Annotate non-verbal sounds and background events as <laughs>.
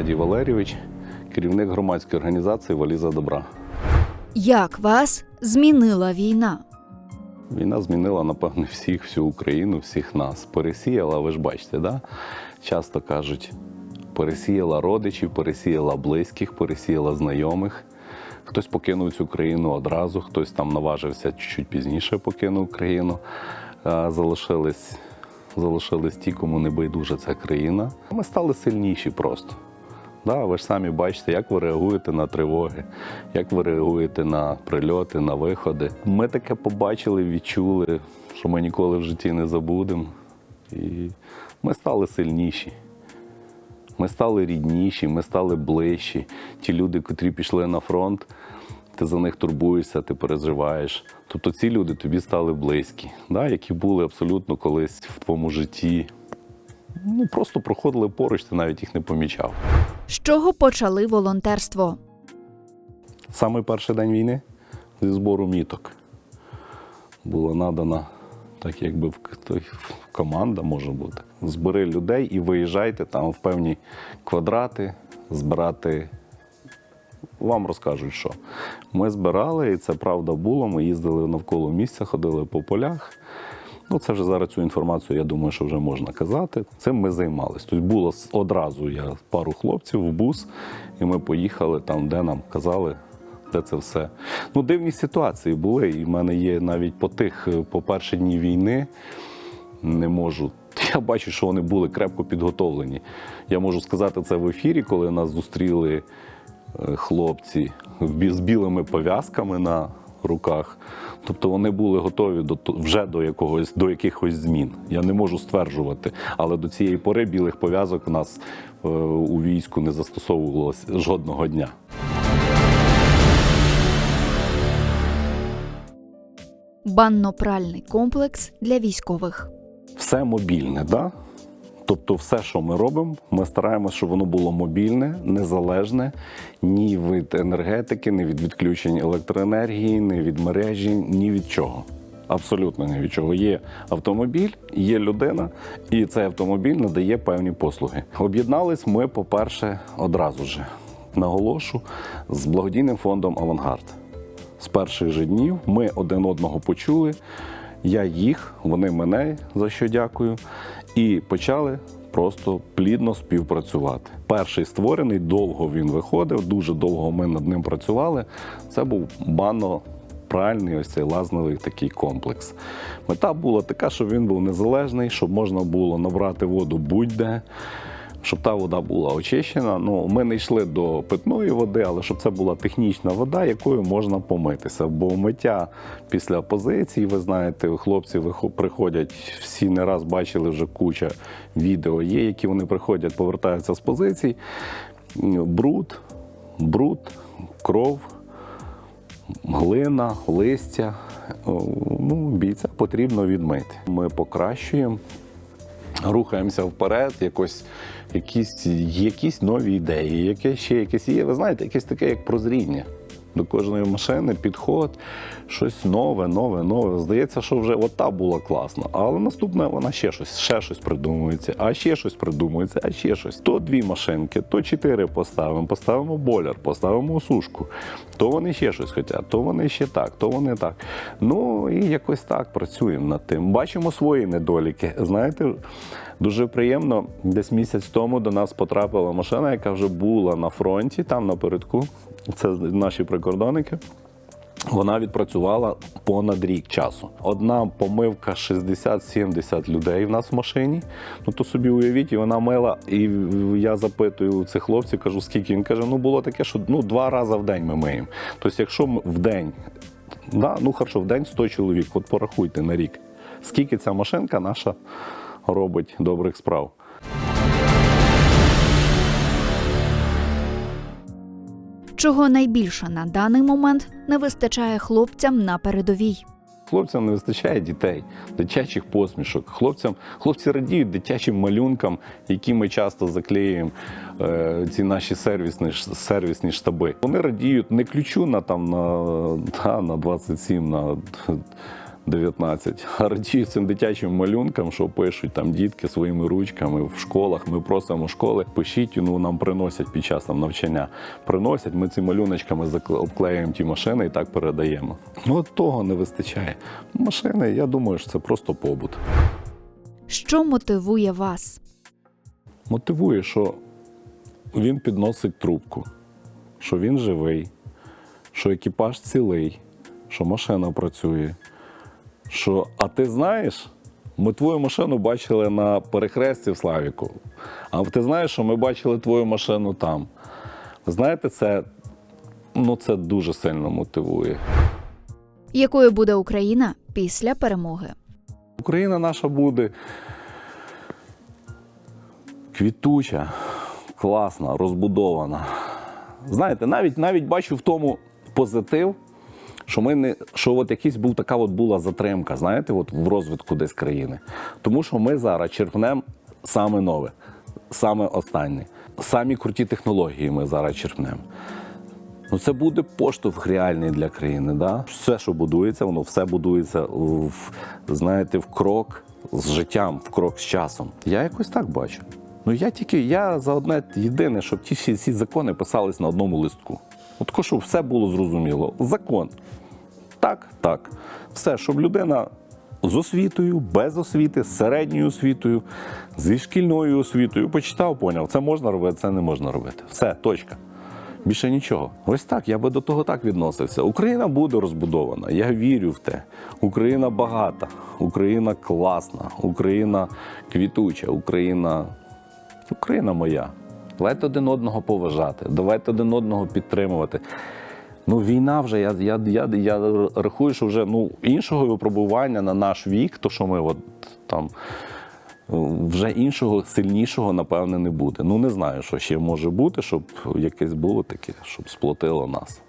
Геннадій Валерійович, керівник громадської організації Валіза добра. Як вас змінила війна? Війна змінила, напевне, всіх, всю Україну, всіх нас. Пересіяла, ви ж бачите, да? часто кажуть, пересіяла родичів, пересіяла близьких, пересіяла знайомих. Хтось покинув цю країну одразу, хтось там наважився чуть пізніше покинув країну. Залишились, залишились ті, кому не байдужа ця країна. Ми стали сильніші просто. Да, ви ж самі бачите, як ви реагуєте на тривоги, як ви реагуєте на прильоти, на виходи. Ми таке побачили, відчули, що ми ніколи в житті не забудемо. І ми стали сильніші. Ми стали рідніші, ми стали ближчі. Ті люди, котрі пішли на фронт, ти за них турбуєшся, ти переживаєш. Тобто ці люди тобі стали близькі, да, які були абсолютно колись в твоєму житті. Ну, просто проходили поруч, ти навіть їх не помічав. З чого почали волонтерство? Саме перший день війни зі збору міток була надана, так якби команда може бути. Збери людей і виїжджайте там в певні квадрати, збирати. Вам розкажуть, що ми збирали, і це правда було. Ми їздили навколо місця, ходили по полях. Ну, це вже зараз цю інформацію, я думаю, що вже можна казати. Цим ми займалися. Тобто було одразу я пару хлопців в бус, і ми поїхали там, де нам казали, де це все. Ну, дивні ситуації були. І в мене є навіть по тих, е, по перші дні війни не можу. <laughs> Я бачу, що вони були крепко підготовлені. Я можу сказати це в ефірі, коли нас зустріли е, хлопці з білими пов'язками на руках. Тобто вони були готові до вже до якогось до якихось змін. Я не можу стверджувати, але до цієї пори білих пов'язок у нас е, у війську не застосовувалося жодного дня. Банно-пральний комплекс для військових. все мобільне, да? Тобто, все, що ми робимо, ми стараємося, щоб воно було мобільне, незалежне ні від енергетики, ні від відключень електроенергії, ні від мережі, ні від чого. Абсолютно ні від чого. Є автомобіль, є людина, і цей автомобіль надає певні послуги. Об'єднались ми, по-перше, одразу ж наголошу з благодійним фондом Авангард. З перших же днів ми один одного почули. Я їх, вони мене, за що дякую, і почали просто плідно співпрацювати. Перший створений, довго він виходив, дуже довго ми над ним працювали. Це був банно пральний ось цей лазновий такий комплекс. Мета була така, щоб він був незалежний, щоб можна було набрати воду будь-де щоб та вода була очищена. Ну, ми не йшли до питної води, але щоб це була технічна вода, якою можна помитися. Бо миття після позицій, ви знаєте, хлопці приходять, всі не раз бачили вже куча відео є, які вони приходять, повертаються з позицій. Бруд, бруд, кров глина, листя. Ну, бійця потрібно відмити. Ми покращуємо, рухаємося вперед, якось, якісь, якісь нові ідеї, яке ще якесь є. Ви знаєте, якесь таке, як прозріння. До кожної машини підход, щось нове, нове, нове. Здається, що вже ота була класна. Але наступне вона ще щось, ще щось придумується, а ще щось придумується, а ще щось. То дві машинки, то чотири поставимо, поставимо бойлер, поставимо сушку. То вони ще щось хочуть, то вони ще так, то вони так. Ну і якось так працюємо над тим. Бачимо свої недоліки. Знаєте, дуже приємно. Десь місяць тому до нас потрапила машина, яка вже була на фронті, там напередку. Це наші прикордонники. Вона відпрацювала понад рік часу. Одна помивка 60-70 людей в нас в машині. Ну то собі уявіть, і вона мила. І я запитую цих хлопців, кажу, скільки він каже: ну було таке, що ну два рази в день ми миємо. Тобто, якщо в день, да, ну хорошо, в день 100 чоловік, от порахуйте на рік, скільки ця машинка наша робить добрих справ. Чого найбільше на даний момент не вистачає хлопцям на передовій? Хлопцям не вистачає дітей, дитячих посмішок. Хлопцям, хлопці радіють дитячим малюнкам, які ми часто заклеюємо е, ці наші сервісні, сервісні штаби. Вони радіють не ключу на там на, та, на 27, на 19. А радію цим дитячим малюнкам, що пишуть там дітки своїми ручками в школах. Ми просимо школи, пишіть, ну нам приносять під час там, навчання. Приносять, ми цими малюночками обклеюємо ті машини і так передаємо. Ну от того не вистачає. Машини, я думаю, що це просто побут. Що мотивує вас? мотивує, що він підносить трубку, що він живий, що екіпаж цілий, що машина працює. Що, а ти знаєш, ми твою машину бачили на перехресті в Славіку. А ти знаєш, що ми бачили твою машину там. Знаєте, це, ну, це дуже сильно мотивує. Якою буде Україна після перемоги? Україна наша буде квітуча, класна, розбудована. Знаєте, навіть, навіть бачу в тому позитив, що ми не що от якийсь був така от була затримка, знаєте, от в розвитку десь країни. Тому що ми зараз черпнемо саме нове, саме останнє. Самі круті технології ми зараз черпнемо. Ну, це буде поштовх реальний для країни. Да? Все, що будується, воно все будується в, знаєте, в крок з життям, в крок з часом. Я якось так бачу. Ну я тільки я за одне єдине, щоб ті всі закони писались на одному листку. От щоб все було зрозуміло. Закон. Так, так. Все, щоб людина з освітою, без освіти, з середньою освітою, зі шкільною освітою почитав, поняв, це можна робити, це не можна робити. Все, точка. Більше нічого. Ось так, я би до того так відносився. Україна буде розбудована. Я вірю в те. Україна багата, Україна класна, Україна квітуча, Україна. Україна моя. Давайте один одного поважати, давайте один одного підтримувати. Ну, війна вже, я, я, я, я рахую, що вже ну, іншого випробування на наш вік, то що ми от там вже іншого сильнішого, напевне, не буде. Ну не знаю, що ще може бути, щоб якесь було таке, щоб сплотило нас.